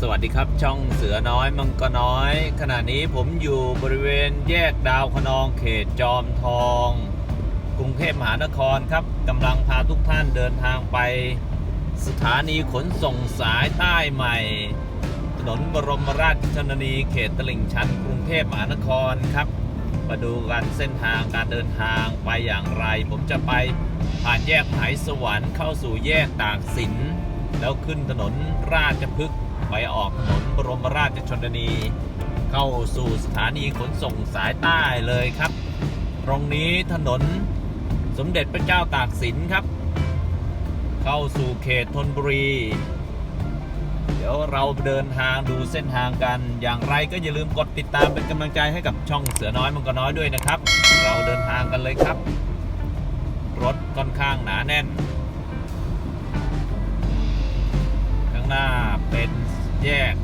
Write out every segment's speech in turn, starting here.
สวัสดีครับช่องเสือน้อยมังกรน้อย ขณะนี้ผมอยู่บริเวณแยกดาวคะนองเขตจอมทอง กรุงเทพมหานครครับกำลังพาทุกท่านเดินทางไป สถานีขนส่งสายใต้ใหม่ ถนนบรมราชชนนีเขตตลิ่งชันกรุงเทพมหานครครับ มาดูกันเส้นทางการเดินทางไปอย่างไร ผมจะไปผ่านแยกไหสวรรค์เข้าสู่แยกตากสินแล้วขึ้นถนนราชพฤกษ์ ไปออกถนนบรมราชชนนีเข้าสู่สถานีขนส่งสายใต้เลยครับ ตรงนี้ถนนสมเด็จพระเจ้าตากสินครับ เข้าสู่เขตธนบุรี เดี๋ยวเราเดินทางดูเส้นทางกันอย่างไรก็อย่าลืมกดติดตามเป็นกำลังใจให้กับช่องเสือน้อยมังกรน้อยด้วยนะครับ เราเดินทางกันเลยครับ รถค่อนข้างหนาแน่น ข้างหน้าเป็น แยก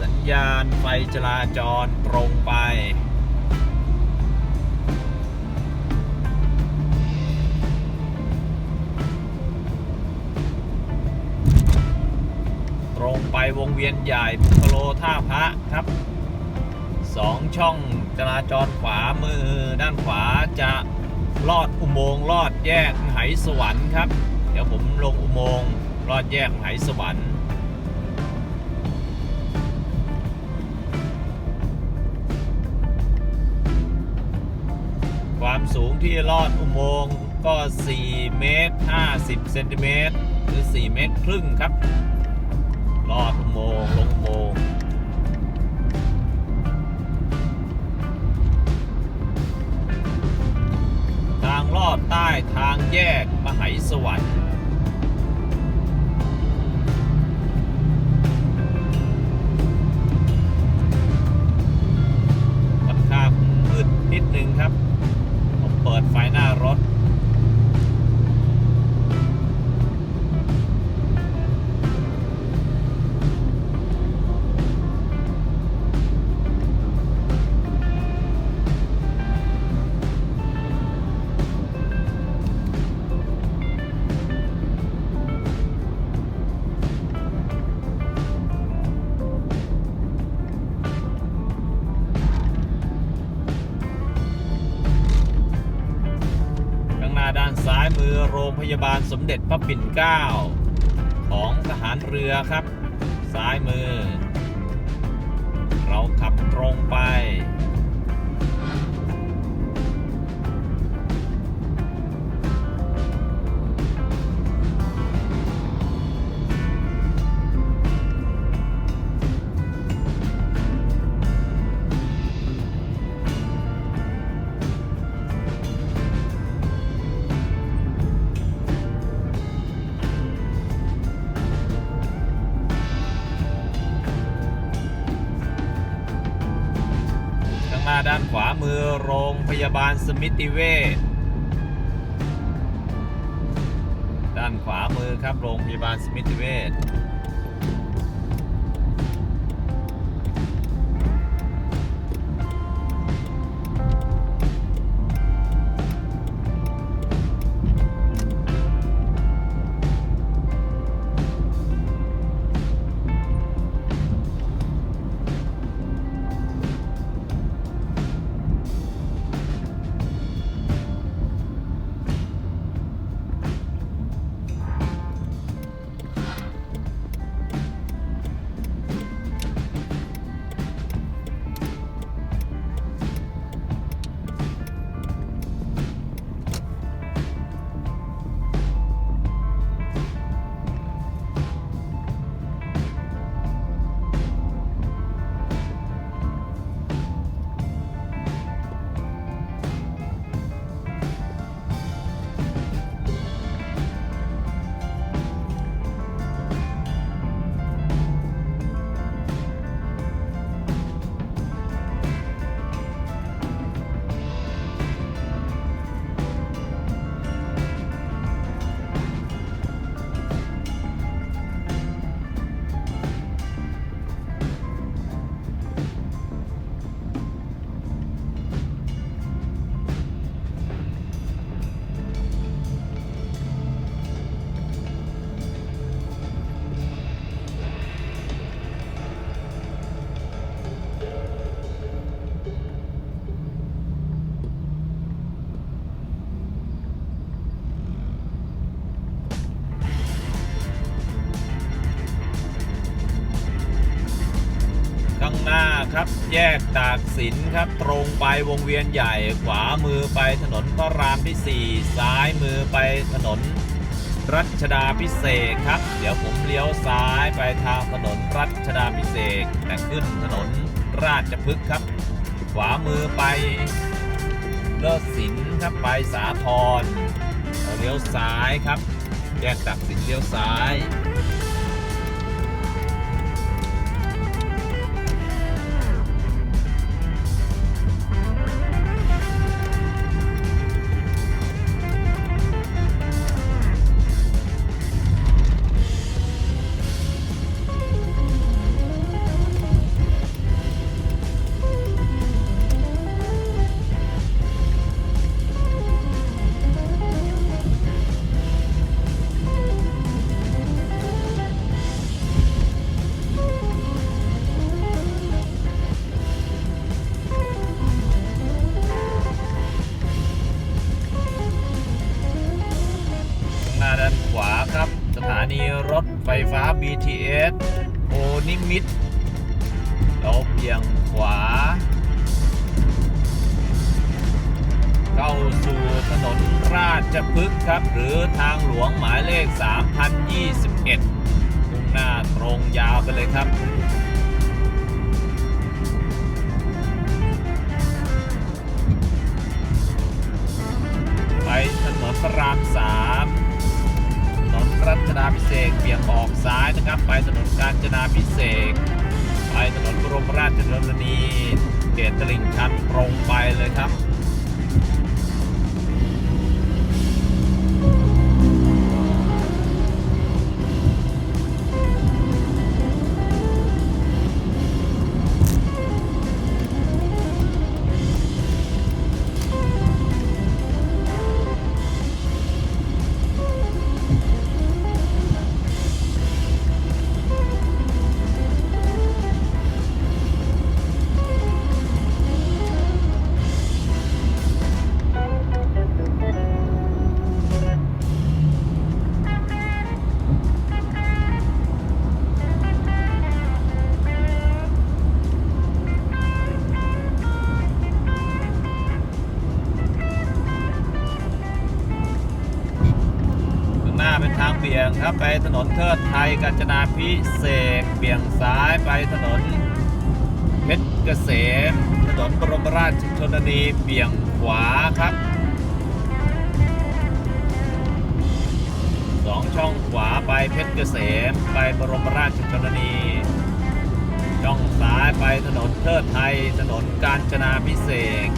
สัญญาณไฟจราจรตรงไป ตรงไปวงเวียนใหญ่พุทโลท่าพระครับสองช่องจราจรขวามือด้านขวาจะลอดอุโมงค์ลอดแยกไหสวรรค์ครับ เดี๋ยวผมลงอุโมงค์ลอดแยกไหสวรรค์ ความสูงที่ลอดอุโมงค์ก็ 4 เมตร 50 เซนติเมตร หรือ 4 เมตรครึ่งครับ ลอดอุโมงค์ลงอุโมงค์ทางลอดใต้ทางแยกมหายสวรรค์ ดไฟ 9 ของทหารเรือครับ ซ้ายมือ เราขับตรงไป ยาบาลสมิติเวชด้านขวามือครับโรงพยาบาลสมิติเวช ยกตากสินครับ ตรงไปวงเวียนใหญ่ ขวามือไปถนนพระรามที่ 4 ซ้ายมือไปถนนรัชดาพิเศษครับ เดี๋ยวผมเลี้ยวซ้ายไปทางถนนรัชดาพิเศษแต่ขึ้นถนนราชพฤกษ์ครับ ขวามือไปเลิศสินครับไปสาทรเราเลี้ยวซ้ายครับ แยกตากสินเลี้ยวซ้าย BTS โอนิมิตรเราเบี่ยงขวา เข้าสู่ถนนราชพฤกษ์ครับ หรือทางหลวงหมายเลข 3021มุ่งหน้าตรงยาวไปเลยครับไปถนนพระรามสาม รัชดาพิเศษเบี่ยงออกซ้ายนะครับ ไปถนนกาญจนาพิเศษไปถนนบรมราชชนนีเขตตลิ่งชันตรงไปเลยครับ งเบี่ยงครับไปถนนเทิดไทยกาญจนาพิเศษเบี่ยงซ้ายไปถนนเพชรเกษมถนนบรมราชชนนีเบี่ยงขวาครับสองช่องขวาไปเพชรเกษมไปบรมราชชนนีช่องซ้ายไปถนนเทิดไทยถนนกาญจนาพิเศษ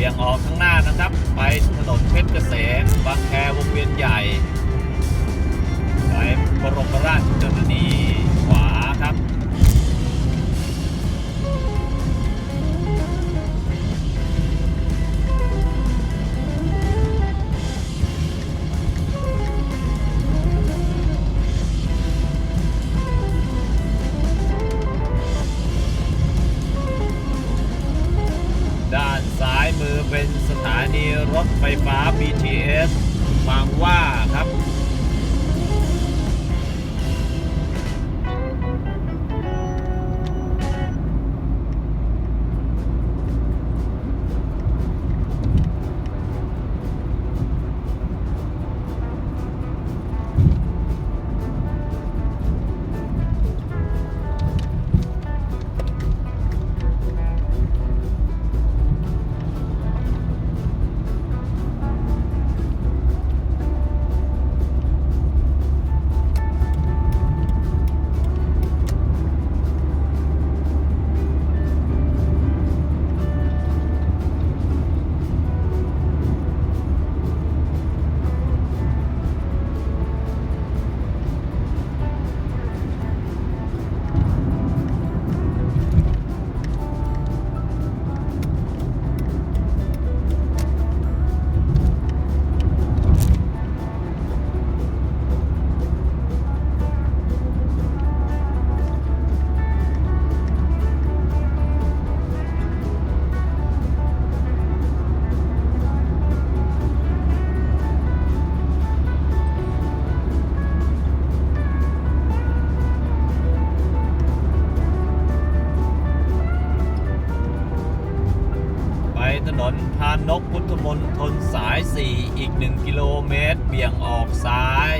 เบี่ยงออกข้างหน้านะครับ ไปถนนเพชรเกษมบางแควงเวียนใหญ่ ไปบรมราชชนนี เมตร เบี่ยงออกซ้าย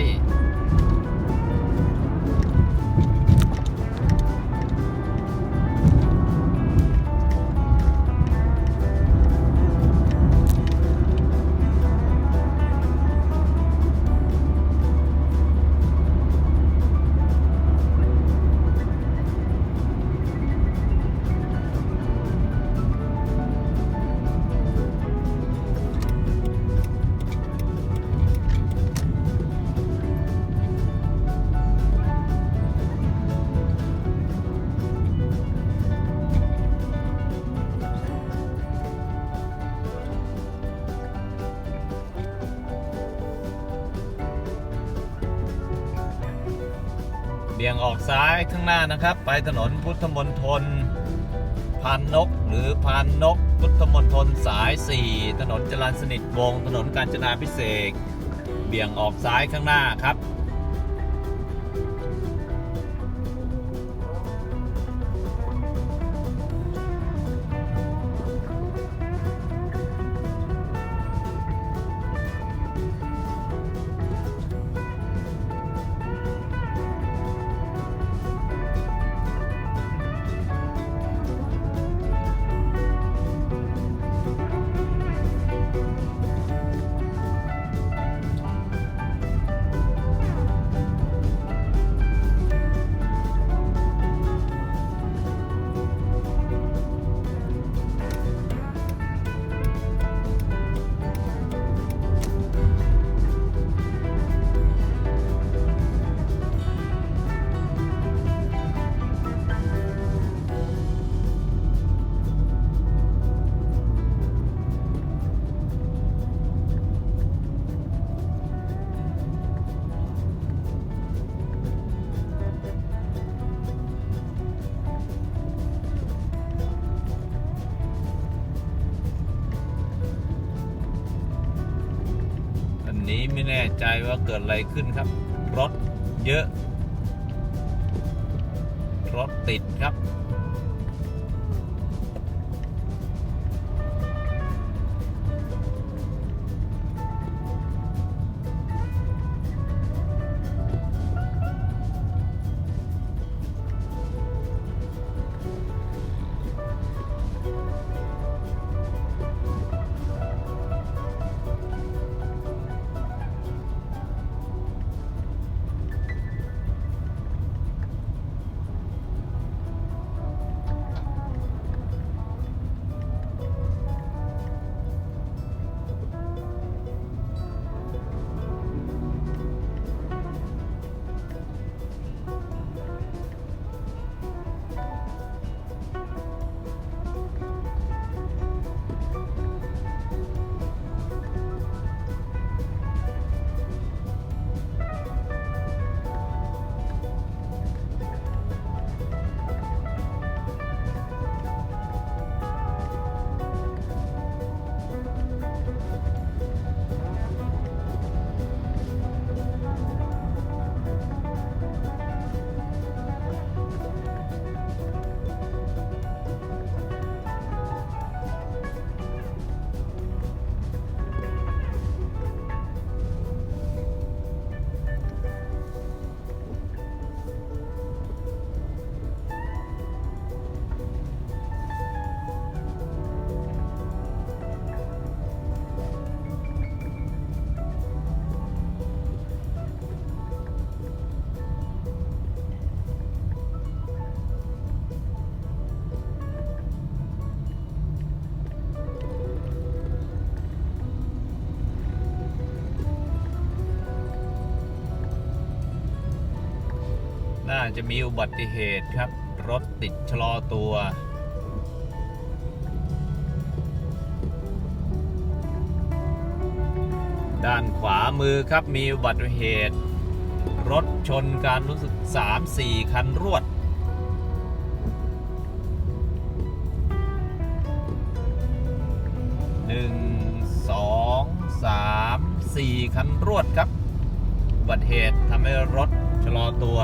เบี่ยงออกซ้ายข้างหน้านะครับ ไปถนนพุทธมนฑลพานนก หรือพานนก พุทธมนฑลสาย 4 ถนนจรัญสนิทวงถนนกาญจนาพิเศษเบี่ยงออกซ้ายข้างหน้าครับ ไม่แน่ใจว่าเกิดอะไรขึ้นครับ รถเยอะ รถติดครับ น่าจะมีอุบัติเหตุครับ รถติดชะลอตัว ด้านขวามือครับมีอุบัติเหตุ รถชนการรู้สึก 3-4 คันรวดหนึ่งสองสามสี่คันรวดครับ อุบัติเหตุทำให้รถชะลอตัว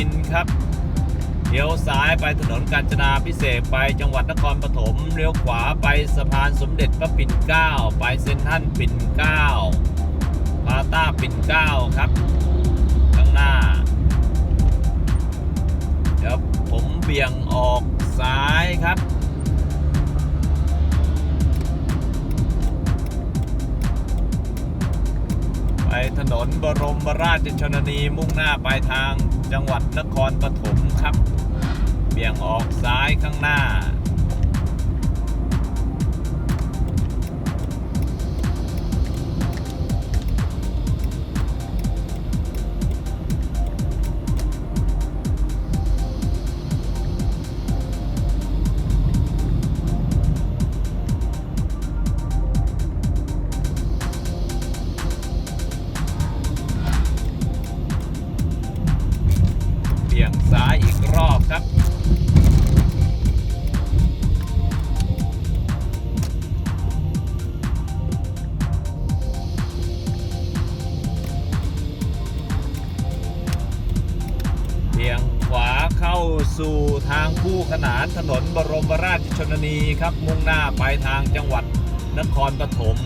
อินครับเลี้ยวซ้ายไปถนนกาญจนาพิเศษไปจังหวัดนครปฐมเลี้ยวขวาไปสะพานสมเด็จพระปิ่นเกล้าไปเซ็นทรัลปิ่นเกล้าพาต้าปิ่นเกล้าครับข้างหน้าเดี๋ยวผมเบี่ยงออกซ้ายครับไปถนนบรมราชชนนีมุ่งหน้าไปทาง จังหวัดนครปฐมครับ เบี่ยงออกซ้ายข้างหน้าางคู่ขนานถนนบรมราชชนนีครับ มุ่งหน้าไปทางจังหวัดนครปฐม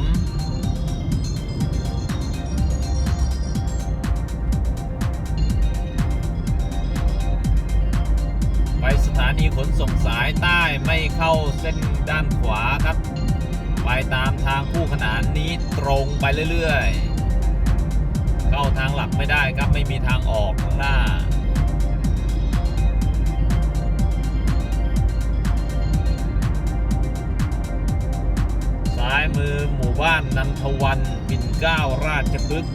ไปสถานีขนส่งสายใต้ไม่เข้าเส้นด้านขวาครับ ไปตามทางคู่ขนานนี้ตรงไปเรื่อยๆ เข้าทางหลักไม่ได้ครับไม่มีทางออกข้างหน้า ซ้ายมือหมู่บ้านนันทวันปิ่นเก้าราชพฤกษ์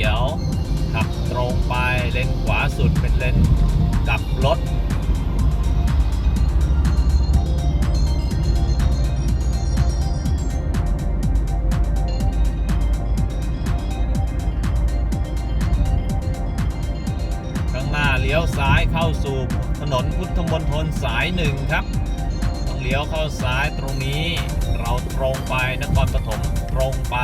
ขียว ขับตรงไปเลนขวาสุดเป็นเลนกลับรถข้างหน้าเลี้ยวซ้ายเข้าสู่ถนนพุทธมณฑลสายหนึ่งครับ ต้องเลี้ยวเข้าซ้ายตรงนี้ เราตรงไปนครปฐมตรงไป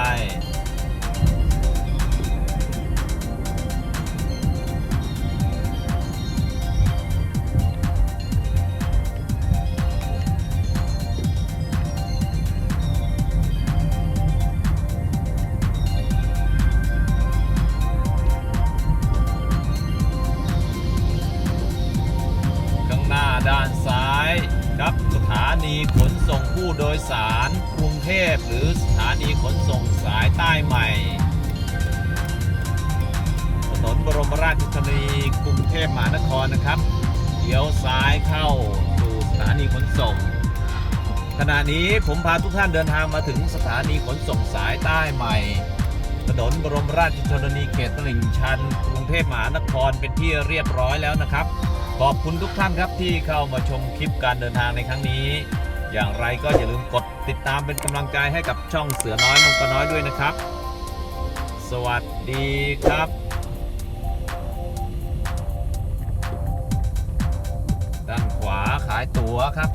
นบรมราชชนนีกรุงเทพมหานครนะครับเลี้ยวซ้ายเข้าสู่สถานีขนส่ง ขณะนี้ผมพาทุกท่านเดินทางมาถึงสถานีขนส่งสายใต้ใหม่ ถนนบรมราชชนนีเขตตลิ่งชัน กรุงเทพมหานครเป็นที่เรียบร้อยแล้วนะครับ ขอบคุณทุกท่านครับที่เข้ามาชมคลิปการเดินทางในครั้งนี้ อย่างไรก็อย่าลืมกดติดตามเป็นกำลังใจให้กับช่องเสือน้อยมังกรน้อยด้วยนะครับ สวัสดีครับ ตั๋วครับ